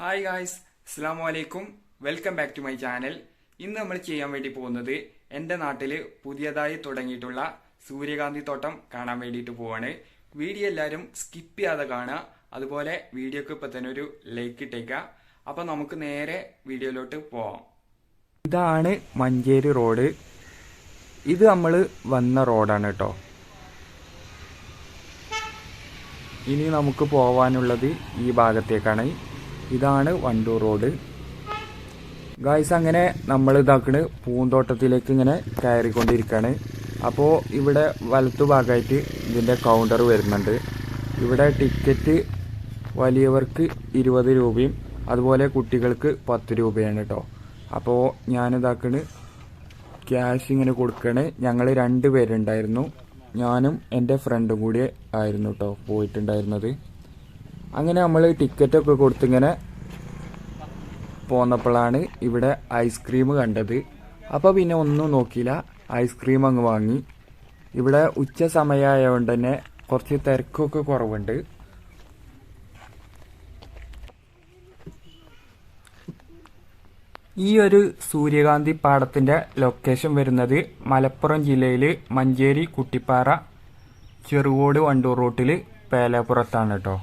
Hi guys അസ്സാം വലൈക്കും welcome back to my channel ഇന്ന് നമ്മൾ ചെയ്യാൻ വേണ്ടി പോകുന്നത് എന്റെ നാട്ടിൽ പുതിയതായി തുടങ്ങിയിട്ടുള്ള സൂര്യകാന്തി തോട്ടം കാണാൻ വേണ്ടിയിട്ട് പോവാണ്. വീഡിയോ എല്ലാവരും സ്കിപ്പ് ചെയ്യാതെ കാണുക. അതുപോലെ വീഡിയോക്ക് ഇപ്പം തന്നെ ഒരു ലൈക്ക് ഇട്ടേക്കുക. അപ്പം നമുക്ക് നേരെ വീഡിയോയിലോട്ട് പോവാം. ഇതാണ് മഞ്ചേരി റോഡ്. ഇത് നമ്മൾ വന്ന റോഡാണ് കേട്ടോ. ഇനി നമുക്ക് പോവാനുള്ളത് ഈ ഭാഗത്തേക്കാണ്. ഇതാണ് വണ്ടൂർ റോഡ്. ഗായ്സ് അങ്ങനെ നമ്മൾ ഇതാക്കണ് പൂന്തോട്ടത്തിലേക്ക് ഇങ്ങനെ കയറിക്കൊണ്ടിരിക്കുകയാണ് അപ്പോൾ ഇവിടെ വലത്തു ഭാഗമായിട്ട് ഇതിന്റെ കൗണ്ടർ വരുന്നുണ്ട്. ഇവിടെ ടിക്കറ്റ് വലിയവർക്ക് ഇരുപത് രൂപയും അതുപോലെ കുട്ടികൾക്ക് പത്ത് രൂപയാണ് കേട്ടോ അപ്പോൾ ഞാനിതാക്കണ് ക്യാഷ് ഇങ്ങനെ കൊടുക്കണേ. ഞങ്ങൾ രണ്ട് പേരുണ്ടായിരുന്നു. ഞാനും എന്റെ ഫ്രണ്ടും കൂടി ആയിരുന്നു കേട്ടോ പോയിട്ടുണ്ടായിരുന്നത്. അങ്ങനെ നമ്മൾ ടിക്കറ്റൊക്കെ കൊടുത്തിങ്ങനെ പോന്നപ്പോഴാണ് ഇവിടെ ഐസ്ക്രീം കണ്ടത്. അപ്പോൾ പിന്നെ ഒന്നും നോക്കിയില്ല. ഐസ്ക്രീം അങ്ങ് വാങ്ങി. ഇവിടെ ഉച്ച സമയമായതുകൊണ്ട് തന്നെ കുറച്ച് തിരക്കൊക്കെ കുറവുണ്ട്. ഈ ഒരു സൂര്യകാന്തി പാടത്തിന്റെ ലൊക്കേഷൻ വരുന്നത് മലപ്പുറം ജില്ലയിൽ മഞ്ചേരി കുട്ടിപ്പാറ ചെറുകോട് വണ്ടൂർ റൂട്ടിൽ പേലപ്പുറത്താണ് കേട്ടോ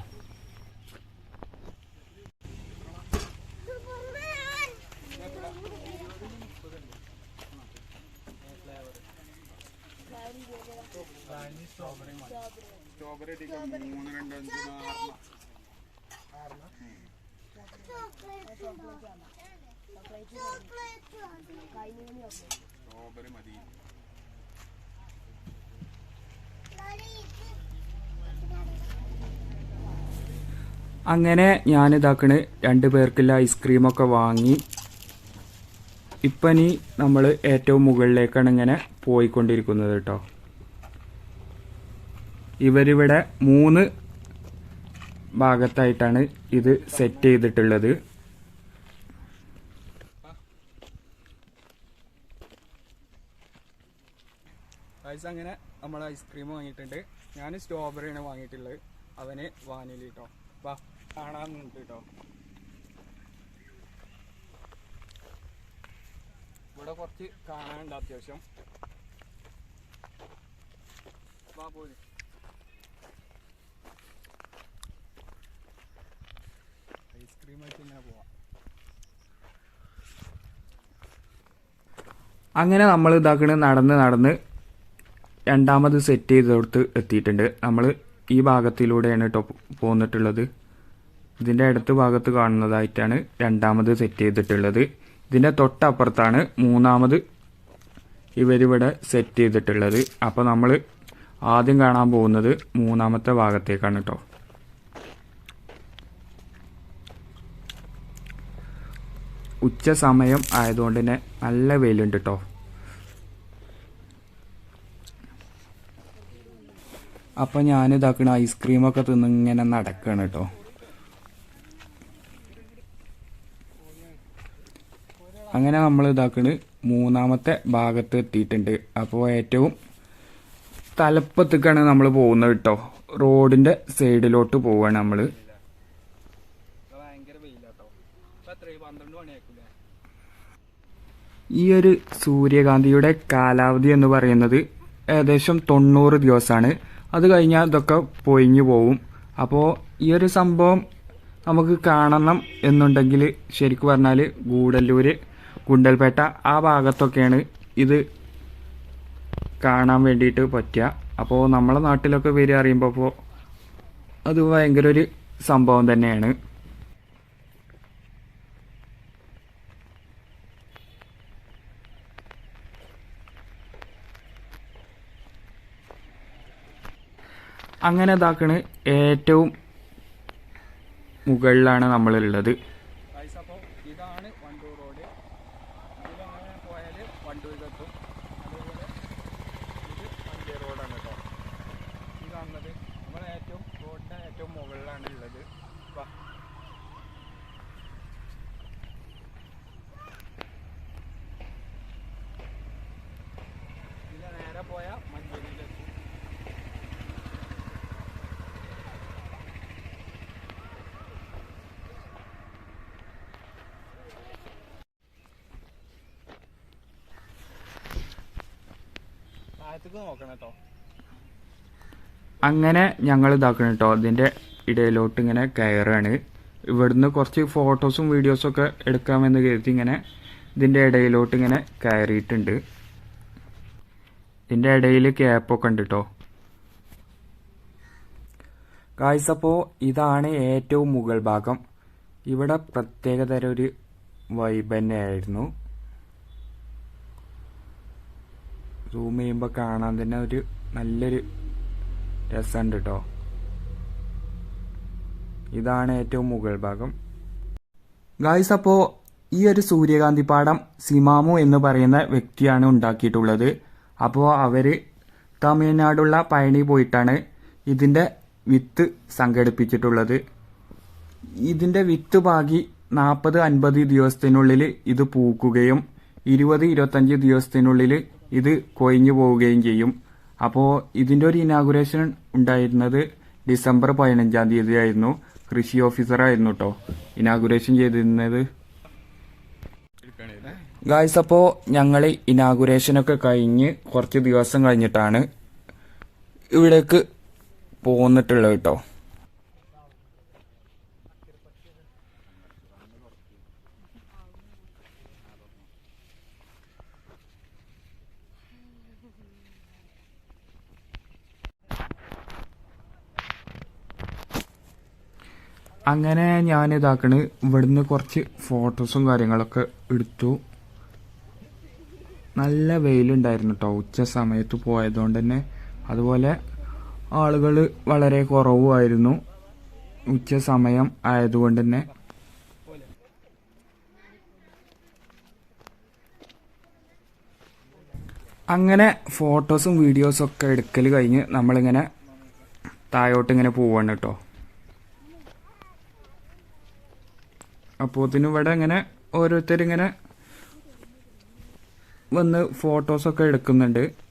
അങ്ങനെ ഞാൻ ഇതാക്കണ് രണ്ട് പേർക്കുള്ള ഐസ്ക്രീമൊക്കെ വാങ്ങി. ഇപ്പം ഇനി നമ്മൾ ഏറ്റവും മുകളിലേക്കാണ് ഇങ്ങനെ പോയിക്കൊണ്ടിരിക്കുന്നത് കേട്ടോ. ഇവരിവിടെ മൂന്ന് ഭാഗത്തായിട്ടാണ് ഇത് സെറ്റ് ചെയ്തിട്ടുള്ളത്. അങ്ങനെ നമ്മൾ ഐസ്ക്രീം വാങ്ങിയിട്ടുണ്ട്. ഞാൻ സ്ട്രോബെറിയാണ് വാങ്ങിയിട്ടുള്ളത്. അവന് വാനില കേട്ടോ കാണാൻ കേട്ടോ ഇവിടെ കുറച്ച് കാണാനുണ്ട് അത്യാവശ്യം. വാ ഐസ്ക്രീം ആയിട്ട് പോവാം. അങ്ങനെ നമ്മൾ ഇതാക്കണ് നടന്ന് നടന്ന് രണ്ടാമത് സെറ്റ് ചെയ്തോടത്ത് എത്തിയിട്ടുണ്ട്. നമ്മൾ ഈ ഭാഗത്തിലൂടെയാണ് കേട്ടോ പോന്നിട്ടുള്ളത്. ഇതിന്റെ അടുത്ത ഭാഗത്ത് കാണുന്നതായിട്ടാണ് രണ്ടാമത് സെറ്റ് ചെയ്തിട്ടുള്ളത്. ഇതിന്റെ തൊട്ടപ്പുറത്താണ് മൂന്നാമത് ഇവരിവിടെ സെറ്റ് ചെയ്തിട്ടുള്ളത്. അപ്പോൾ നമ്മൾ ആദ്യം കാണാൻ പോകുന്നത് മൂന്നാമത്തെ ഭാഗത്തേക്കാണ് കേട്ടോ ഉച്ച സമയം ആയതുകൊണ്ട് തന്നെ നല്ല വെയിലുണ്ട് കേട്ടോ അപ്പം ഞാനിതാക്കണ ഐസ്ക്രീമൊക്കെ തിന്നിങ്ങനെ നടക്കുകയാണ് കേട്ടോ അങ്ങനെ നമ്മൾ ഇതാക്കുന്നത് മൂന്നാമത്തെ ഭാഗത്ത് എത്തിയിട്ടുണ്ട്. അപ്പോൾ ഏറ്റവും തലപ്പത്തേക്കാണ് നമ്മൾ പോകുന്നത് കേട്ടോ റോഡിന്റെ സൈഡിലോട്ട് പോവാണ് നമ്മൾ ഈ ഒരു സൂര്യകാന്തിയുടെ കാലാവധി എന്ന് പറയുന്നത് ഏകദേശം തൊണ്ണൂറ് ദിവസമാണ് അത് കഴിഞ്ഞാൽ ഇതൊക്കെ പൊയിഞ്ഞു പോവും. അപ്പോൾ ഈ ഒരു സംഭവം നമുക്ക് കാണണം എന്നുണ്ടെങ്കിൽ ശരിക്കും പറഞ്ഞാൽ ഗൂഡല്ലൂർ ഗുണ്ടൽപേട്ട ആ ഭാഗത്തൊക്കെയാണ് ഇത് കാണാൻ വേണ്ടിയിട്ട് പറ്റുക. അപ്പോൾ നമ്മളെ നാട്ടിലൊക്കെ വരിക അറിയുമ്പോൾ അപ്പോൾ അത് ഭയങ്കര ഒരു സംഭവം തന്നെയാണ്. അങ്ങനെ ഇതാക്കണ് ഏറ്റവും മുകളിലാണ് നമ്മളുള്ളത് പോയ മഞ്ചേരിയിലെത്തി. അങ്ങനെ ഞങ്ങൾ ഇതാക്കണം കേട്ടോ. അതിന്റെ ഇടയിലോട്ട് ഇങ്ങനെ കയറാണ് ഇവിടുന്ന് കുറച്ച് ഫോട്ടോസും വീഡിയോസും ഒക്കെ എടുക്കാമെന്ന് കരുതി ഇങ്ങനെ ഇതിന്റെ ഇടയിലോട്ട് ഇങ്ങനെ കയറിയിട്ടുണ്ട്. ഇതിന്റെ ഇടയിൽ ക്യാപ്പൊക്കെ ഉണ്ട് കേട്ടോ ഗായ്സ് അപ്പോൾ ഇതാണ് ഏറ്റവും മുകൾ ഭാഗം. ഇവിടെ പ്രത്യേകതര ഒരു വൈബ് തന്നെയായിരുന്നു. സൂം ചെയ്യുമ്പോൾ കാണാൻ തന്നെ ഒരു നല്ലൊരു രസമുണ്ട് കേട്ടോ ഇതാണ് ഏറ്റവും മുകൾ ഭാഗം. ഗായ്സ് അപ്പോൾ ഈ ഒരു സൂര്യകാന്തി പാടം സിമാമു എന്ന് പറയുന്ന വ്യക്തിയാണ് ഉണ്ടാക്കിയിട്ടുള്ളത്. അപ്പോൾ അവർ തമിഴ്നാടുള്ള പഴനി പോയിട്ടാണ് ഇതിന്റെ വിത്ത് സംഘടിപ്പിച്ചിട്ടുള്ളത്. ഇതിന്റെ വിത്ത് പാകി നാൽപ്പത് അൻപത് ദിവസത്തിനുള്ളിൽ ഇത് പൂക്കുകയും ഇരുപത് ഇരുപത്തഞ്ച് ദിവസത്തിനുള്ളിൽ ഇത് കൊഴിഞ്ഞു പോവുകയും ചെയ്യും. അപ്പോൾ ഇതിന്റെ ഒരു ഇനാഗുറേഷൻ ഉണ്ടായിരുന്നത് ഡിസംബർ പതിനഞ്ചാം തീയതി ആയിരുന്നു കൃഷി ഓഫീസറായിരുന്നു കേട്ടോ ഇനാഗുറേഷൻ ചെയ്തിരുന്നത് ഗായ്സ് അപ്പോൾ ഞങ്ങൾ ഇനാഗുറേഷനൊക്കെ കഴിഞ്ഞ് കുറച്ച് ദിവസം കഴിഞ്ഞിട്ടാണ് ഇവിടേക്ക് പോന്നിട്ടുള്ളത് കേട്ടോ. അങ്ങനെ ഞാൻ ഇതാക്കണ് ഇവിടുന്ന് കുറച്ച് ഫോട്ടോസും കാര്യങ്ങളൊക്കെ എടുത്തു. നല്ല വെയിലുണ്ടായിരുന്നു കേട്ടോ ഉച്ച സമയത്ത് പോയതുകൊണ്ട് തന്നെ അതുപോലെ ആളുകൾ വളരെ കുറവുമായിരുന്നു. ഉച്ച സമയം ആയതുകൊണ്ട് തന്നെ. അങ്ങനെ ഫോട്ടോസും വീഡിയോസും ഒക്കെ എടുക്കൽ കഴിഞ്ഞ് നമ്മളിങ്ങനെ താഴോട്ട് ഇങ്ങനെ പോവാണ് കേട്ടോ അപ്പോൾ ഇവിടെ ഇങ്ങനെ ഓരോരുത്തരിങ്ങനെ വന്ന് ഫോട്ടോസൊക്കെ എടുക്കുന്നുണ്ട്.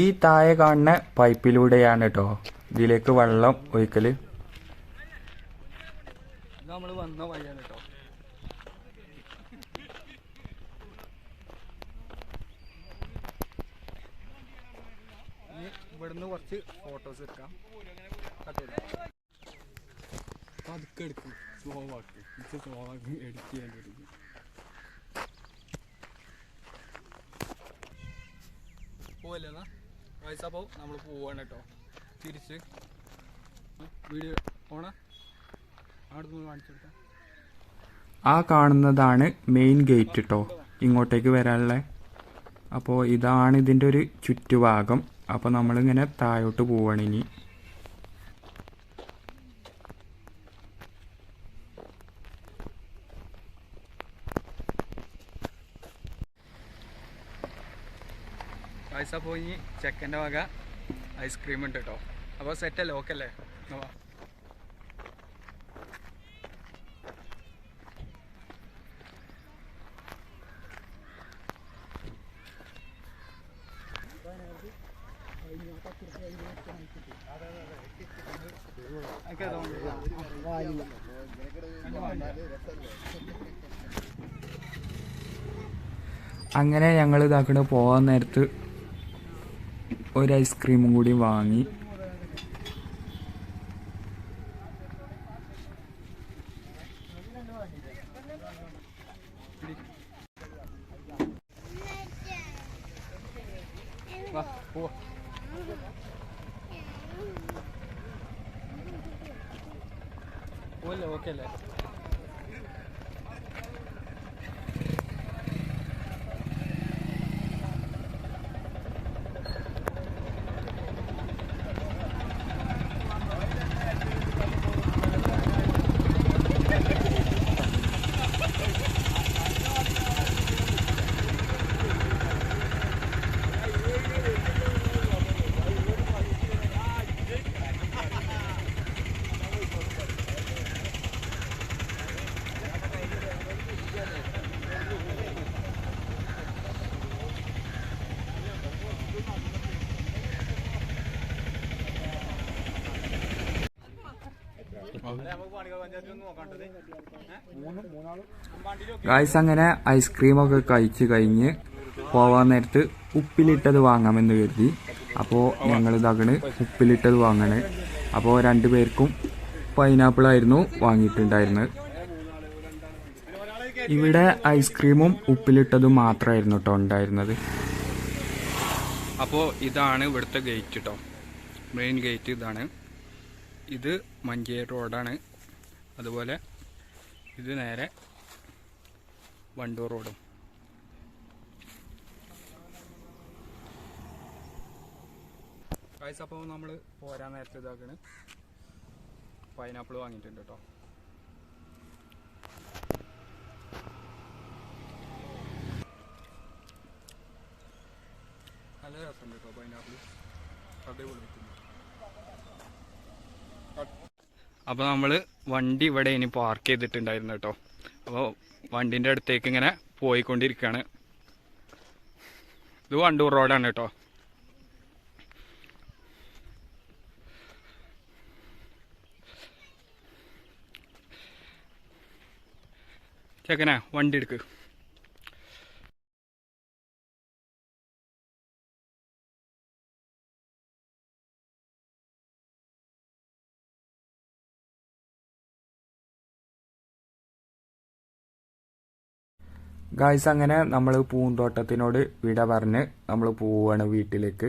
ഈ താഴെ കാണുന്ന പൈപ്പിലൂടെയാണ് കേട്ടോ ഇതിലേക്ക് വെള്ളം ഒഴിക്കൽ. നമ്മൾ വന്ന വഴിയാണ് ഇവിടുന്ന് കുറച്ച് ഫോട്ടോസ് എടുക്കാം. പതുക്കെ ഇത് എഡിറ്റ് വയസ്സാ അപ്പോൾ നമ്മൾ പോവാണ് കേട്ടോ. തിരിച്ച്. വീഡിയോ ഓണ അവിടെ നിന്ന് കാണിച്ചു കൊടുക്കാം. ആ കാണുന്നതാണ് മെയിൻ ഗേറ്റ് കേട്ടോ ഇങ്ങോട്ടേക്ക് വരാനുള്ള. അപ്പോൾ ഇതാണ് ഇതിന്റെ ഒരു ചുറ്റുഭാഗം. അപ്പോൾ നമ്മളിങ്ങനെ താഴോട്ട് പോവാണ് ഇനി. പൈസ പോയി ചെക്കന്റെ വക ഐസ്ക്രീം ഉണ്ട് കേട്ടോ അപ്പോൾ സെറ്റല്ലേ ഓക്കെ അല്ലേ. അങ്ങനെ ഞങ്ങൾ ഇതാക്കണ പോകാൻ നേരത്ത് ഒരു ഐസ്ക്രീമും കൂടി വാങ്ങി വാ പോവാ പോവല്ലേ ഓക്കെ അല്ലേ ഗായ്സ് അങ്ങനെ ഐസ്ക്രീമൊക്കെ കഴിച്ച് കഴിഞ്ഞ് പോവാൻ നേരത്ത് ഉപ്പിലിട്ടത് വാങ്ങാമെന്ന് കരുതി. അപ്പോൾ ഞങ്ങൾ ഇതാകണ് ഉപ്പിലിട്ടത് വാങ്ങണ്. അപ്പോൾ രണ്ടു പേർക്കും പൈനാപ്പിൾ ആയിരുന്നു വാങ്ങിയിട്ടുണ്ടായിരുന്നത്. ഇവിടെ ഐസ്ക്രീമും ഉപ്പിലിട്ടതും മാത്രമായിരുന്നു കേട്ടോ ഉണ്ടായിരുന്നത്. അപ്പോൾ ഇതാണ് ഇവിടുത്തെ ഗേറ്റ് കേട്ടോ മെയിൻ ഗേറ്റ് ഇതാണ്. ഇത് മഞ്ചേരി റോഡാണ്. അതുപോലെ ഇത് നേരെ വണ്ടൂർ റോഡും. കായ്സ് അപ്പോൾ നമ്മൾ പോരാൻ നേരത്തെ ഇതാക്കണ്. പൈനാപ്പിൾ വാങ്ങിയിട്ടുണ്ട് കേട്ടോ. നല്ല രസമുണ്ട് കേട്ടോ പൈനാപ്പിൾ അടിപൊളിയായിട്ടുണ്ട് അപ്പോൾ നമ്മൾ വണ്ടി ഇവിടെ ഇനി പാർക്ക് ചെയ്തിട്ടുണ്ടായിരുന്നു കേട്ടോ. അപ്പോൾ വണ്ടിന്റെ അടുത്തേക്ക് ഇങ്ങനെ പോയിക്കൊണ്ടിരിക്കുകയാണ് ഇത് വണ്ടൂർ റോഡാണ് കേട്ടോ. ചെക്കനാ വണ്ടി എടുക്ക്. ഗായ്സ് അങ്ങനെ നമ്മൾ പൂന്തോട്ടത്തിനോട് വിട പറഞ്ഞ് നമ്മൾ പോവാണ് വീട്ടിലേക്ക്.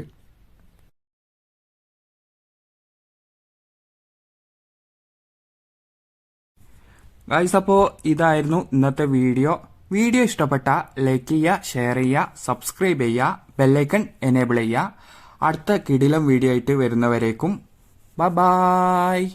ഗായ്സ് അപ്പോൾ ഇതായിരുന്നു ഇന്നത്തെ വീഡിയോ. വീഡിയോ ഇഷ്ടപ്പെട്ട ലൈക്ക് ചെയ്യുക ഷെയർ ചെയ്യുക സബ്സ്ക്രൈബ് ചെയ്യുക ബെല്ലൈക്കൺ എനേബിൾ ചെയ്യുക. അടുത്ത കിടിലം വീഡിയോ ആയിട്ട് വരുന്നവരേക്കും. ബ ബായ്